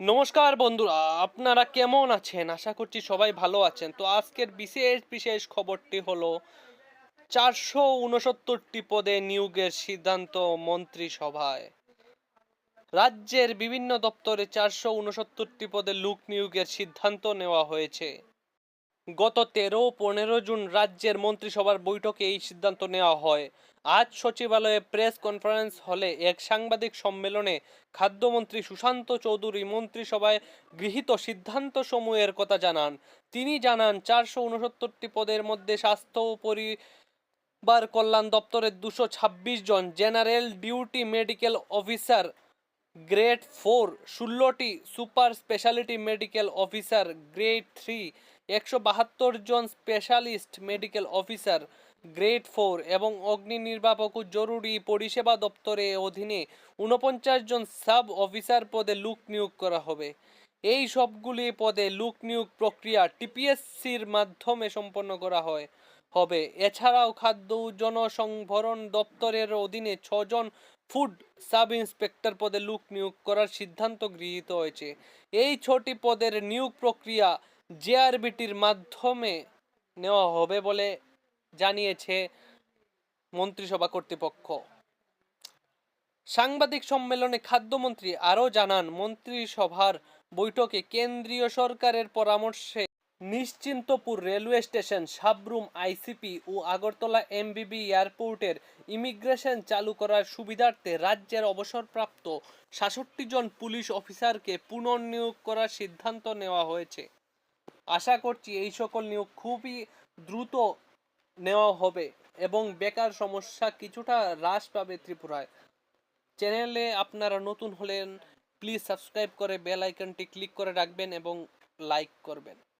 নমস্কার বন্ধুরা, আপনারা কেমন আছেন? আশা করছি সবাই ভালো আছেন। তো আজকের বিশেষ বিশেষ খবরটি হলো, চারশো উনসত্তরটি পদে নিয়োগের সিদ্ধান্ত মন্ত্রিসভায়। রাজ্যের বিভিন্ন দপ্তরে চারশো উনসত্তরটি পদে লোক নিয়োগের সিদ্ধান্ত নেওয়া হয়েছে। গত তেরো পনেরো জুন রাজ্যের মন্ত্রিসভার বৈঠকে এই সিদ্ধান্ত নেওয়া হয়। আজ সচিবালয়ে প্রেস কনফারেন্স হলে এক সাংবাদিক সম্মেলনে খাদ্যমন্ত্রী সুশান্ত চৌধুরী মন্ত্রিসভায় গৃহীত সিদ্ধান্ত সমূহের কথা জানান। তিনি জানান, চারশো উনসত্তরটি পদের মধ্যে স্বাস্থ্য ও পরিবার কল্যাণ দপ্তরের দুশো ছাব্বিশ জন general duty medical officer grade four, ষোলোটি super speciality medical officer, grade three, একশো বাহাত্তর জন specialist medical officer, grade four এবং অগ্নি নির্বাপক জরুরি পরিষেবা দপ্তরের অধীনে ঊনপঞ্চাশ জন সাব অফিসার পদে লুক নিয়োগ করা হবে। এই সবগুলি পদে লোক নিয়োগ প্রক্রিয়া টিপিএসসির মাধ্যমে সম্পন্ন করা হয়। হবে, এছাড়াও খাদ্য জনসংভরণ দপ্তরের অধীনে ছজন ফুড সাব ইন্সপেক্টর পদে লোক নিয়োগ করার সিদ্ধান্ত গৃহীত হয়েছে। এই ছটি পদের নিয়োগ প্রক্রিয়া জেআরবিটির মাধ্যমে নেওয়া হবে বলে জানিয়েছে মন্ত্রিসভা কর্তৃপক্ষ। সাংবাদিক সম্মেলনে খাদ্যমন্ত্রী আরও জানান, মন্ত্রিসভার বৈঠকে কেন্দ্রীয় সরকারের পরামর্শে Nischintapur railway station, Sabroom, ICP ও আগরতলা এমবিবি এয়ারপোর্টের ইমিগ্রেশন চালু করার সুবিধার্থে রাজ্যের অবসরপ্রাপ্ত সাতষট্টি জন পুলিশ অফিসারকে পুনর্নিয়োগ করার সিদ্ধান্ত নেওয়া হয়েছে। আশা করছি এই সকল নিয়োগ খুবই দ্রুত নেওয়া হবে এবং বেকার সমস্যা কিছুটা হ্রাস পাবে ত্রিপুরায়। চ্যানেলে আপনারা নতুন হলেন প্লিজ সাবস্ক্রাইব করে বেল আইকনটি ক্লিক করে রাখবেন এবং লাইক করবেন।